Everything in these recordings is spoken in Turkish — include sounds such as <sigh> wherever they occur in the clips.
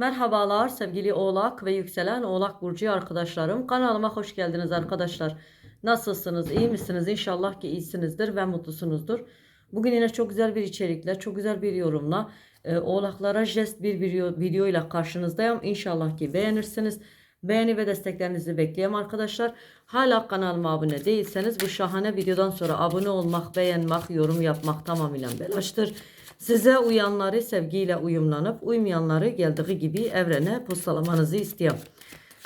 Merhabalar sevgili Oğlak ve yükselen Oğlak Burcu arkadaşlarım. Kanalıma hoş geldiniz arkadaşlar. Nasılsınız? İyi misiniz? İnşallah ki iyisinizdir ve mutlusunuzdur. Bugün yine çok güzel bir içerikle, çok güzel bir yorumla e, Oğlaklara jest bir video, video ile karşınızdayım. İnşallah ki beğenirsiniz. Beğeni ve desteklerinizi bekliyorum arkadaşlar. Hala kanalıma abone değilseniz bu şahane videodan sonra abone olmak, beğenmek, yorum yapmak tamamıyla belaştır. Size uyanları sevgiyle uyumlanıp uymayanları geldiği gibi evrene postalamanızı istiyorum.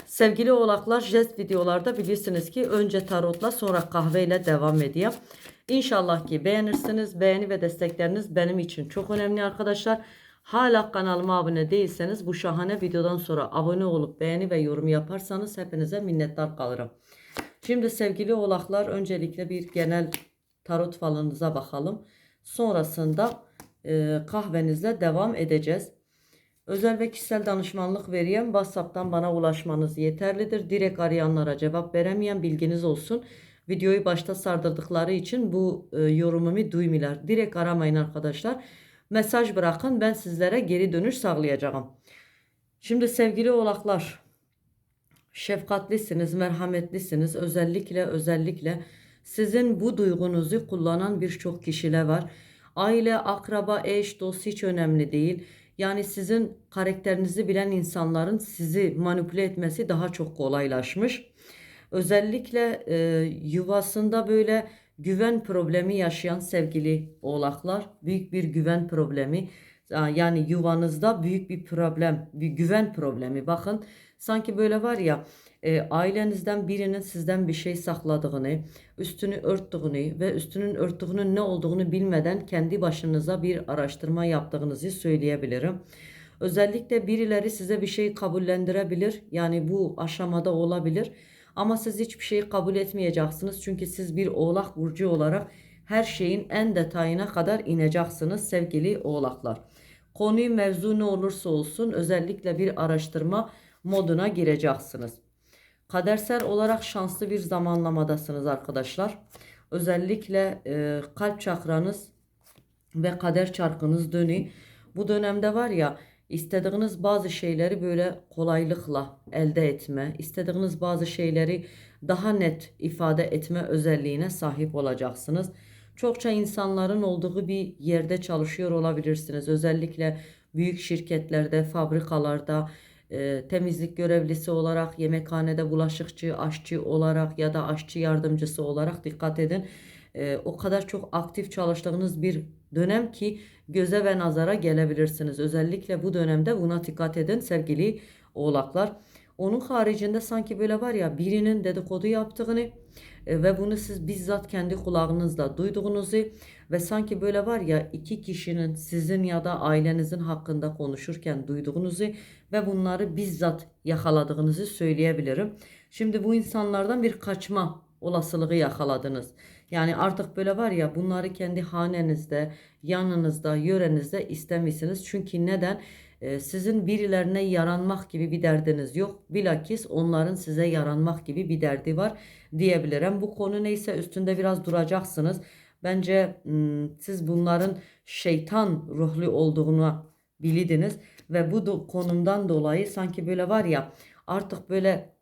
Sevgili oğlaklar jest videolarda bilirsiniz ki önce tarotla sonra kahveyle devam ediyorum. İnşallah ki beğenirsiniz. Beğeni ve destekleriniz benim için çok önemli arkadaşlar. Hala kanalıma abone değilseniz bu şahane videodan sonra abone olup beğeni ve yorum yaparsanız hepinize minnettar kalırım. Şimdi sevgili oğlaklar öncelikle bir genel tarot falınıza bakalım. Sonrasında e, kahvenizle devam edeceğiz. Özel ve kişisel danışmanlık veriyen WhatsApp'tan bana ulaşmanız yeterlidir. Direkt arayanlara cevap veremeyen bilginiz olsun. Videoyu başta sardırdıkları için bu e, yorumumu duymuyorlar. Direkt aramayın arkadaşlar. Mesaj bırakın ben sizlere geri dönüş sağlayacağım. Şimdi sevgili oğlaklar şefkatlisiniz, merhametlisiniz. Özellikle özellikle sizin bu duygunuzu kullanan birçok kişiler var. Aile, akraba, eş, dost hiç önemli değil. Yani sizin karakterinizi bilen insanların sizi manipüle etmesi daha çok kolaylaşmış. Özellikle e, yuvasında böyle güven problemi yaşayan sevgili oğlaklar, büyük bir güven problemi. Yani yuvanızda büyük bir problem, bir güven problemi. Bakın sanki böyle var ya e, ailenizden birinin sizden bir şey sakladığını, üstünü örttüğünü ve üstünün örttüğünün ne olduğunu bilmeden kendi başınıza bir araştırma yaptığınızı söyleyebilirim. Özellikle birileri size bir şey kabullendirebilir. Yani bu aşamada olabilir. Ama siz hiçbir şeyi kabul etmeyeceksiniz. Çünkü siz bir oğlak burcu olarak her şeyin en detayına kadar ineceksiniz sevgili oğlaklar. Konuyu mevzu ne olursa olsun özellikle bir araştırma moduna gireceksiniz. Kadersel olarak şanslı bir zamanlamadasınız arkadaşlar. Özellikle e, kalp çakranız ve kader çarkınız dönü. Bu dönemde var ya istediğiniz bazı şeyleri böyle kolaylıkla elde etme, istediğiniz bazı şeyleri daha net ifade etme özelliğine sahip olacaksınız. Çokça insanların olduğu bir yerde çalışıyor olabilirsiniz. Özellikle büyük şirketlerde, fabrikalarda, e, temizlik görevlisi olarak, yemekhanede bulaşıkçı, aşçı olarak ya da aşçı yardımcısı olarak dikkat edin. E, o kadar çok aktif çalıştığınız bir dönem ki göze ve nazara gelebilirsiniz. Özellikle bu dönemde buna dikkat edin sevgili oğlaklar. Onun haricinde sanki böyle var ya birinin dedikodu yaptığını ve bunu siz bizzat kendi kulağınızla duyduğunuzu ve sanki böyle var ya iki kişinin sizin ya da ailenizin hakkında konuşurken duyduğunuzu ve bunları bizzat yakaladığınızı söyleyebilirim. Şimdi bu insanlardan bir kaçma olasılığı yakaladınız. Yani artık böyle var ya bunları kendi hanenizde, yanınızda, yörenizde istemişsiniz. Çünkü neden? Ee, sizin birilerine yaranmak gibi bir derdiniz yok. Bilakis onların size yaranmak gibi bir derdi var diyebilirim. Bu konu neyse üstünde biraz duracaksınız. Bence siz bunların şeytan ruhlu olduğunu bilidiniz ve bu konumdan dolayı sanki böyle var ya artık böyle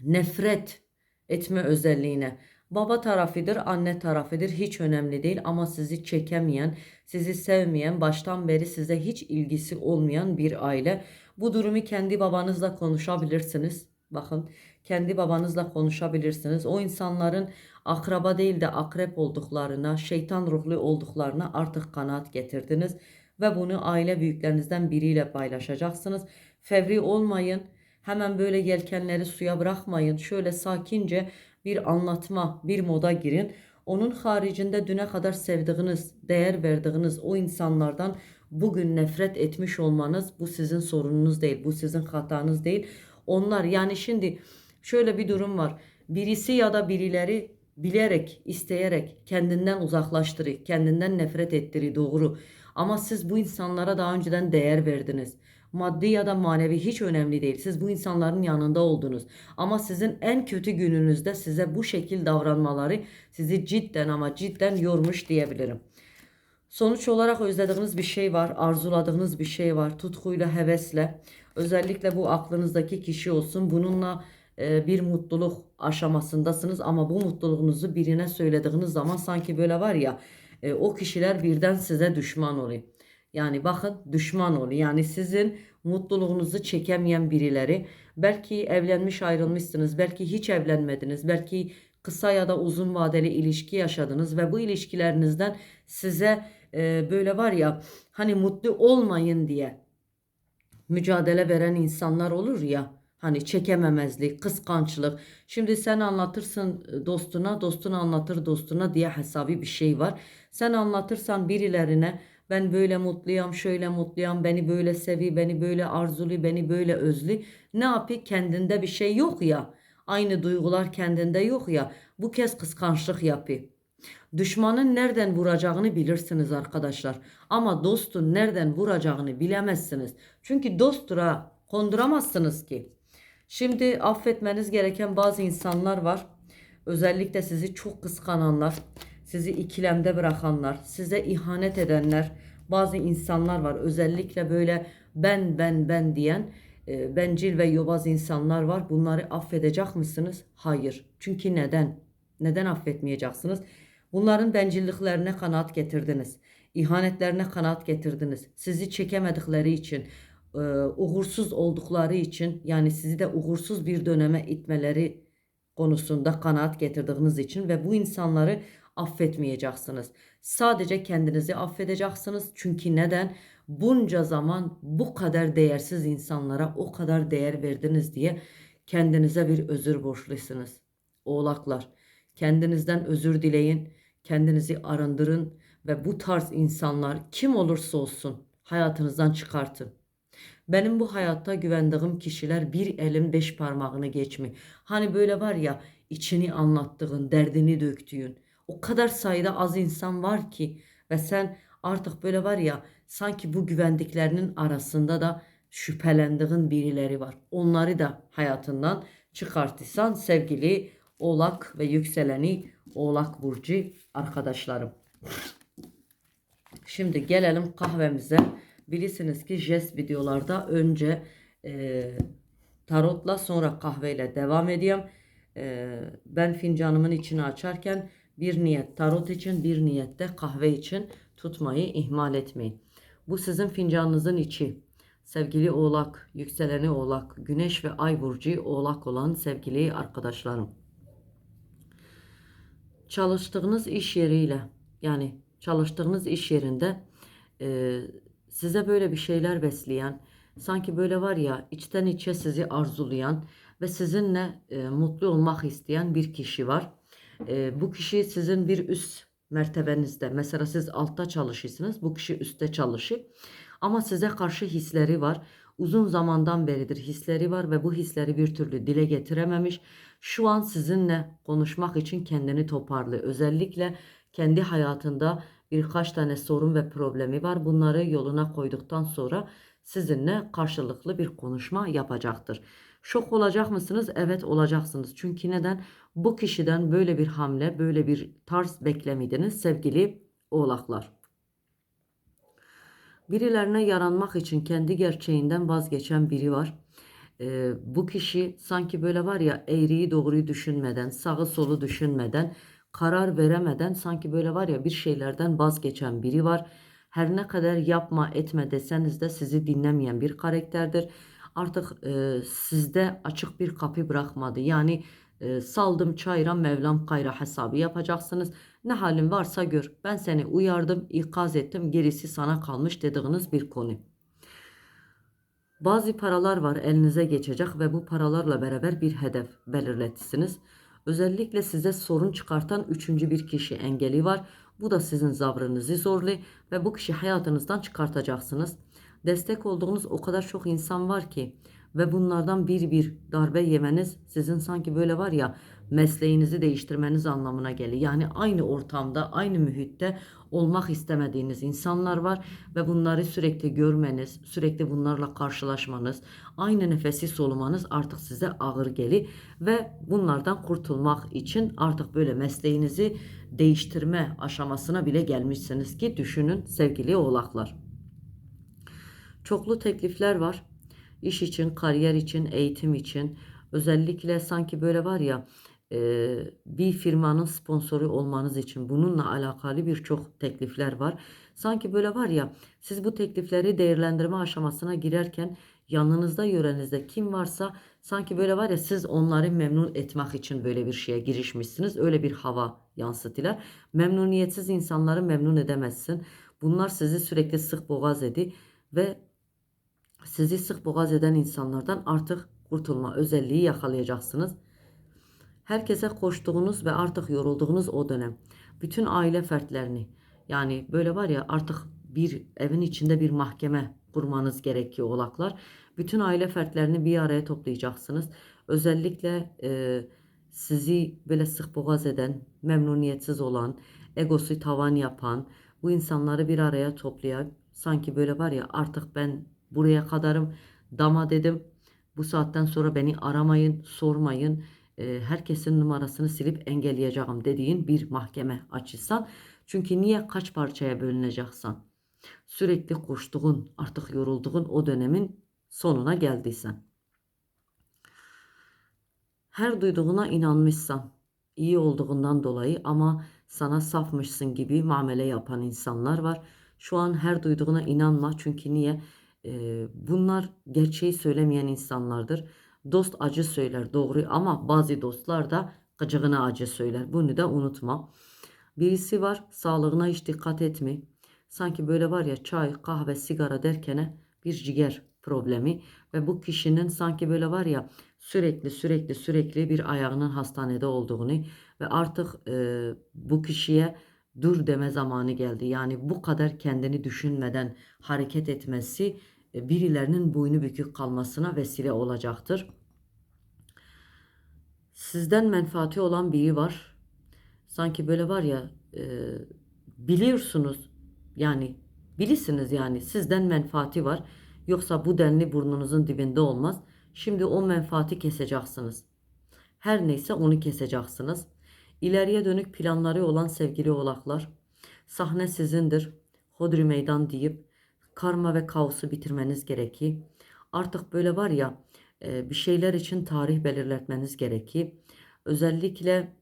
nefret etme özelliğine Baba tarafıdır, anne tarafıdır hiç önemli değil ama sizi çekemeyen, sizi sevmeyen, baştan beri size hiç ilgisi olmayan bir aile. Bu durumu kendi babanızla konuşabilirsiniz. Bakın kendi babanızla konuşabilirsiniz. O insanların akraba değil de akrep olduklarına, şeytan ruhlu olduklarına artık kanaat getirdiniz ve bunu aile büyüklerinizden biriyle paylaşacaksınız. Fevri olmayın. Hemen böyle yelkenleri suya bırakmayın. Şöyle sakince bir anlatma, bir moda girin. Onun haricinde düne kadar sevdiğiniz, değer verdiğiniz o insanlardan bugün nefret etmiş olmanız bu sizin sorununuz değil. Bu sizin hatanız değil. Onlar yani şimdi şöyle bir durum var. Birisi ya da birileri bilerek, isteyerek kendinden uzaklaştırı, kendinden nefret ettiri doğru. Ama siz bu insanlara daha önceden değer verdiniz maddi ya da manevi hiç önemli değil. Siz bu insanların yanında oldunuz. Ama sizin en kötü gününüzde size bu şekil davranmaları sizi cidden ama cidden yormuş diyebilirim. Sonuç olarak özlediğiniz bir şey var, arzuladığınız bir şey var, tutkuyla, hevesle. Özellikle bu aklınızdaki kişi olsun. Bununla e, bir mutluluk aşamasındasınız ama bu mutluluğunuzu birine söylediğiniz zaman sanki böyle var ya e, o kişiler birden size düşman oluyor. Yani bakın düşman oluyor. Yani sizin mutluluğunuzu çekemeyen birileri. Belki evlenmiş ayrılmışsınız, belki hiç evlenmediniz, belki kısa ya da uzun vadeli ilişki yaşadınız ve bu ilişkilerinizden size e, böyle var ya hani mutlu olmayın diye mücadele veren insanlar olur ya hani çekememezlik, kıskançlık. Şimdi sen anlatırsın dostuna, dostun anlatır dostuna diye hesabı bir şey var. Sen anlatırsan birilerine ben böyle mutluyum, şöyle mutluyum, beni böyle sevi, beni böyle arzulu, beni böyle özlü. Ne yapıyor? Kendinde bir şey yok ya. Aynı duygular kendinde yok ya. Bu kez kıskançlık yapıyor. Düşmanın nereden vuracağını bilirsiniz arkadaşlar. Ama dostun nereden vuracağını bilemezsiniz. Çünkü dostura konduramazsınız ki. Şimdi affetmeniz gereken bazı insanlar var. Özellikle sizi çok kıskananlar, sizi ikilemde bırakanlar, size ihanet edenler, bazı insanlar var. Özellikle böyle ben ben ben diyen e, bencil ve yobaz insanlar var. Bunları affedecek misiniz? Hayır. Çünkü neden? Neden affetmeyeceksiniz? Bunların bencilliklerine kanaat getirdiniz. İhanetlerine kanaat getirdiniz. Sizi çekemedikleri için, e, uğursuz oldukları için yani sizi de uğursuz bir döneme itmeleri konusunda kanaat getirdiğiniz için ve bu insanları affetmeyeceksiniz. Sadece kendinizi affedeceksiniz. Çünkü neden? Bunca zaman bu kadar değersiz insanlara o kadar değer verdiniz diye kendinize bir özür borçlusunuz. Oğlaklar, kendinizden özür dileyin, kendinizi arındırın ve bu tarz insanlar kim olursa olsun hayatınızdan çıkartın. Benim bu hayatta güvendiğim kişiler bir elin beş parmağını geçmi. Hani böyle var ya içini anlattığın, derdini döktüğün. O kadar sayıda az insan var ki ve sen artık böyle var ya sanki bu güvendiklerinin arasında da şüphelendiğin birileri var. Onları da hayatından çıkartırsan sevgili Oğlak ve yükseleni Oğlak Burcu arkadaşlarım. Şimdi gelelim kahvemize. Bilirsiniz ki jest videolarda önce e, tarotla sonra kahveyle devam ediyorum. E, ben fincanımın içini açarken bir niyet tarot için bir niyette kahve için tutmayı ihmal etmeyin. Bu sizin fincanınızın içi. Sevgili oğlak, yükseleni oğlak, güneş ve ay burcu oğlak olan sevgili arkadaşlarım. Çalıştığınız iş yeriyle yani çalıştığınız iş yerinde e, size böyle bir şeyler besleyen, sanki böyle var ya içten içe sizi arzulayan ve sizinle e, mutlu olmak isteyen bir kişi var. E, bu kişi sizin bir üst mertebenizde. Mesela siz altta çalışıyorsunuz, bu kişi üstte çalışıyor. Ama size karşı hisleri var. Uzun zamandan beridir hisleri var ve bu hisleri bir türlü dile getirememiş. Şu an sizinle konuşmak için kendini toparlıyor. Özellikle kendi hayatında birkaç tane sorun ve problemi var. Bunları yoluna koyduktan sonra sizinle karşılıklı bir konuşma yapacaktır. Şok olacak mısınız? Evet olacaksınız. Çünkü neden? Bu kişiden böyle bir hamle, böyle bir tarz beklemediniz sevgili oğlaklar. Birilerine yaranmak için kendi gerçeğinden vazgeçen biri var. Ee, bu kişi sanki böyle var ya eğriyi doğruyu düşünmeden, sağı solu düşünmeden, karar veremeden sanki böyle var ya bir şeylerden vazgeçen biri var. Her ne kadar yapma etme deseniz de sizi dinlemeyen bir karakterdir. Artık e, sizde açık bir kapı bırakmadı. Yani e, saldım çayra Mevlam kayra hesabı yapacaksınız. Ne halin varsa gör. Ben seni uyardım, ikaz ettim. Gerisi sana kalmış dediğiniz bir konu. Bazı paralar var elinize geçecek ve bu paralarla beraber bir hedef belirletisiniz. Özellikle size sorun çıkartan üçüncü bir kişi engeli var. Bu da sizin zavrınızı zorlu ve bu kişi hayatınızdan çıkartacaksınız. Destek olduğunuz o kadar çok insan var ki ve bunlardan bir bir darbe yemeniz sizin sanki böyle var ya mesleğinizi değiştirmeniz anlamına geliyor. Yani aynı ortamda, aynı mühitte olmak istemediğiniz insanlar var ve bunları sürekli görmeniz, sürekli bunlarla karşılaşmanız, aynı nefesi solumanız artık size ağır gelir ve bunlardan kurtulmak için artık böyle mesleğinizi değiştirme aşamasına bile gelmişsiniz ki düşünün sevgili oğlaklar. Çoklu teklifler var. İş için, kariyer için, eğitim için. Özellikle sanki böyle var ya e, bir firmanın sponsoru olmanız için bununla alakalı birçok teklifler var. Sanki böyle var ya siz bu teklifleri değerlendirme aşamasına girerken yanınızda yörenizde kim varsa sanki böyle var ya siz onları memnun etmek için böyle bir şeye girişmişsiniz. Öyle bir hava yansıtılar. Memnuniyetsiz insanları memnun edemezsin. Bunlar sizi sürekli sık boğaz edi ve sizi sık boğaz eden insanlardan artık kurtulma özelliği yakalayacaksınız. Herkese koştuğunuz ve artık yorulduğunuz o dönem. Bütün aile fertlerini yani böyle var ya artık bir evin içinde bir mahkeme kurmanız gerekiyor oğlaklar. Bütün aile fertlerini bir araya toplayacaksınız. Özellikle e, sizi böyle sık boğaz eden, memnuniyetsiz olan, egosu tavan yapan bu insanları bir araya toplayıp sanki böyle var ya artık ben buraya kadarım dama dedim. Bu saatten sonra beni aramayın, sormayın. E, herkesin numarasını silip engelleyeceğim dediğin bir mahkeme açırsan. Çünkü niye kaç parçaya bölüneceksen? Sürekli koştuğun, artık yorulduğun o dönemin sonuna geldiysen. Her duyduğuna inanmışsan, iyi olduğundan dolayı ama sana safmışsın gibi muamele yapan insanlar var. Şu an her duyduğuna inanma çünkü niye? Ee, bunlar gerçeği söylemeyen insanlardır. Dost acı söyler doğru ama bazı dostlar da gıcığına acı söyler. Bunu da unutma. Birisi var sağlığına hiç dikkat etme. Sanki böyle var ya çay, kahve, sigara derkene bir ciğer problemi ve bu kişinin sanki böyle var ya sürekli sürekli sürekli bir ayağının hastanede olduğunu ve artık e, bu kişiye dur deme zamanı geldi. Yani bu kadar kendini düşünmeden hareket etmesi e, birilerinin boynu bükük kalmasına vesile olacaktır. Sizden menfaati olan biri var. Sanki böyle var ya e, biliyorsunuz yani bilirsiniz yani sizden menfaati var. Yoksa bu denli burnunuzun dibinde olmaz. Şimdi o menfaati keseceksiniz. Her neyse onu keseceksiniz. İleriye dönük planları olan sevgili oğlaklar, sahne sizindir. Hodri meydan deyip karma ve kaosu bitirmeniz gerekir. Artık böyle var ya e, bir şeyler için tarih belirletmeniz gerekir. Özellikle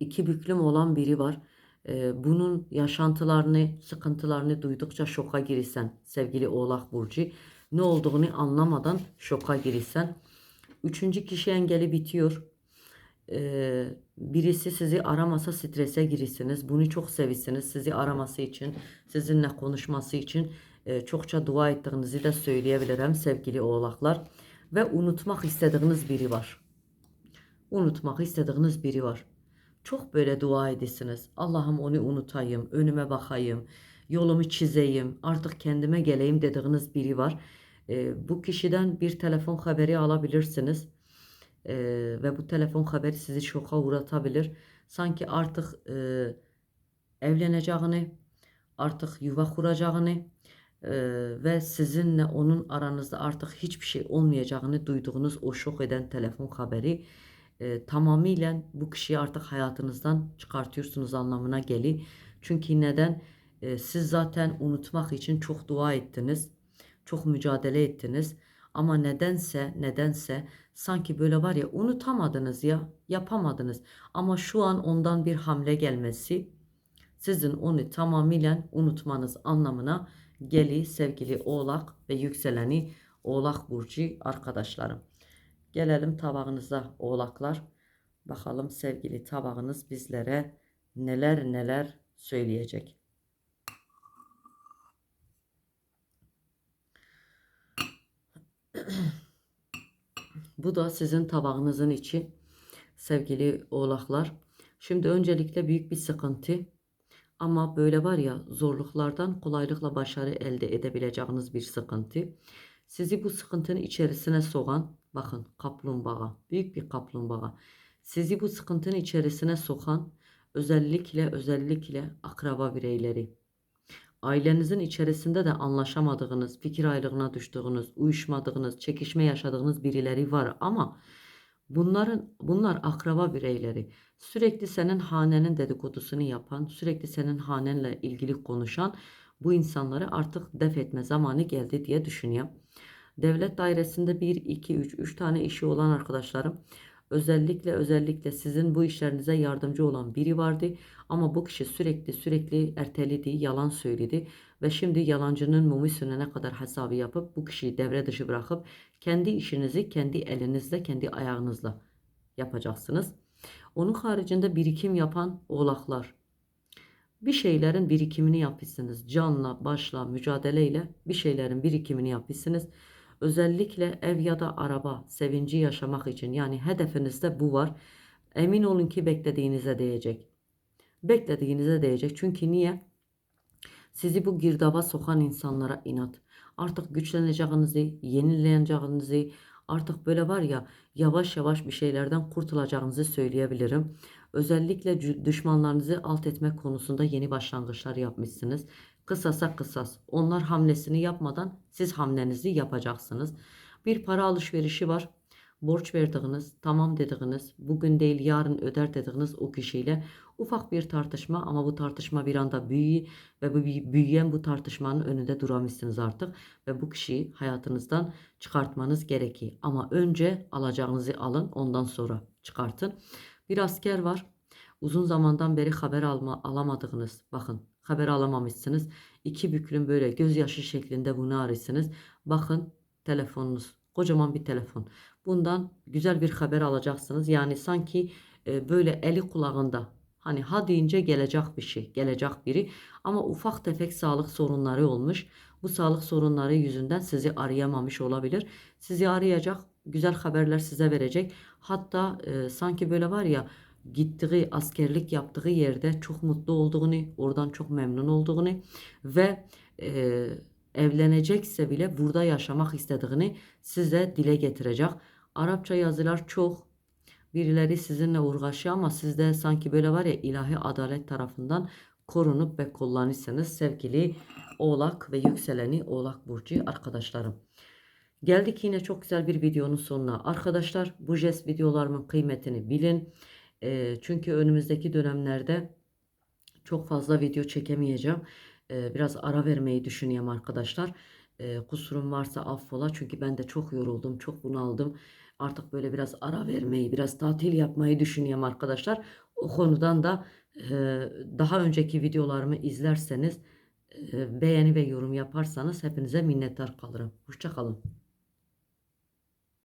iki büklüm olan biri var. E, bunun yaşantılarını, sıkıntılarını duydukça şoka girirsen sevgili Oğlak Burcu. Ne olduğunu anlamadan şoka girirsen. Üçüncü kişi engeli bitiyor. Ee, birisi sizi aramasa strese girirsiniz. Bunu çok sevirsiniz. Sizi araması için, sizinle konuşması için e, çokça dua ettiğinizi de söyleyebilirim sevgili oğlaklar. Ve unutmak istediğiniz biri var. Unutmak istediğiniz biri var. Çok böyle dua edesiniz. Allah'ım onu unutayım, önüme bakayım, yolumu çizeyim, artık kendime geleyim dediğiniz biri var. E, bu kişiden bir telefon haberi alabilirsiniz. E, ve bu telefon haberi sizi şoka uğratabilir. Sanki artık e, evleneceğini, artık yuva kuracağını e, ve sizinle onun aranızda artık hiçbir şey olmayacağını duyduğunuz o şok eden telefon haberi e, tamamıyla bu kişiyi artık hayatınızdan çıkartıyorsunuz anlamına geliyor. Çünkü neden? E, siz zaten unutmak için çok dua ettiniz. Çok mücadele ettiniz. Ama nedense nedense sanki böyle var ya unutamadınız ya yapamadınız. Ama şu an ondan bir hamle gelmesi sizin onu tamamıyla unutmanız anlamına geli sevgili oğlak ve yükseleni oğlak burcu arkadaşlarım. Gelelim tabağınıza oğlaklar. Bakalım sevgili tabağınız bizlere neler neler söyleyecek. <clears throat> Bu da sizin tabağınızın içi sevgili oğlaklar. Şimdi öncelikle büyük bir sıkıntı ama böyle var ya zorluklardan kolaylıkla başarı elde edebileceğiniz bir sıkıntı. Sizi bu sıkıntının içerisine soğan bakın kaplumbağa büyük bir kaplumbağa. sizi bu sıkıntının içerisine sokan özellikle özellikle akraba bireyleri. Ailenizin içerisinde de anlaşamadığınız, fikir ayrılığına düştüğünüz, uyuşmadığınız, çekişme yaşadığınız birileri var ama bunların bunlar akraba bireyleri. Sürekli senin hanenin dedikodusunu yapan, sürekli senin hanenle ilgili konuşan bu insanları artık def etme zamanı geldi diye düşünüyorum. Devlet dairesinde 1, 2, 3, 3 tane işi olan arkadaşlarım özellikle özellikle sizin bu işlerinize yardımcı olan biri vardı ama bu kişi sürekli sürekli erteledi, yalan söyledi ve şimdi yalancının mumu sönene kadar hesabı yapıp bu kişiyi devre dışı bırakıp kendi işinizi kendi elinizle, kendi ayağınızla yapacaksınız. Onun haricinde birikim yapan oğlaklar. Bir şeylerin birikimini yapıyorsunuz. Canla, başla, mücadeleyle bir şeylerin birikimini yapıyorsunuz. Özellikle ev ya da araba sevinci yaşamak için yani hedefinizde bu var. Emin olun ki beklediğinize değecek. Beklediğinize değecek. Çünkü niye? Sizi bu girdaba sokan insanlara inat. Artık güçleneceğinizi, yenileyeceğinizi, artık böyle var ya yavaş yavaş bir şeylerden kurtulacağınızı söyleyebilirim. Özellikle düşmanlarınızı alt etmek konusunda yeni başlangıçlar yapmışsınız. Kısasa kısas. Onlar hamlesini yapmadan siz hamlenizi yapacaksınız. Bir para alışverişi var. Borç verdiğiniz, tamam dediğiniz, bugün değil yarın öder dediğiniz o kişiyle ufak bir tartışma ama bu tartışma bir anda büyüyor ve bu büyü- büyüyen bu tartışmanın önünde duramışsınız artık ve bu kişiyi hayatınızdan çıkartmanız gerekiyor. Ama önce alacağınızı alın ondan sonra çıkartın. Bir asker var. Uzun zamandan beri haber alma, alamadığınız bakın haber alamamışsınız. İki büklüm böyle gözyaşı şeklinde bunu arıyorsunuz. Bakın telefonunuz kocaman bir telefon. Bundan güzel bir haber alacaksınız. Yani sanki e, böyle eli kulağında hani ha deyince gelecek bir şey, gelecek biri ama ufak tefek sağlık sorunları olmuş. Bu sağlık sorunları yüzünden sizi arayamamış olabilir. Sizi arayacak, güzel haberler size verecek. Hatta e, sanki böyle var ya gittiği askerlik yaptığı yerde çok mutlu olduğunu, oradan çok memnun olduğunu ve e, evlenecekse bile burada yaşamak istediğini size dile getirecek. Arapça yazılar çok. Birileri sizinle uğraşıyor ama sizde sanki böyle var ya ilahi adalet tarafından korunup ve kullanırsanız sevgili Oğlak ve yükseleni Oğlak Burcu arkadaşlarım. Geldik yine çok güzel bir videonun sonuna. Arkadaşlar bu jest videolarımın kıymetini bilin. Eee, çünkü önümüzdeki dönemlerde çok fazla video çekemeyeceğim. Eee, biraz ara vermeyi düşünüyorum arkadaşlar. Eee, kusurum varsa affola çünkü ben de çok yoruldum, çok bunaldım. Artık böyle biraz ara vermeyi, biraz tatil yapmayı düşünüyorum arkadaşlar. O konudan da eee, daha önceki videolarımı izlerseniz, eee, beğeni ve yorum yaparsanız hepinize minnettar kalırım. Hoşça kalın.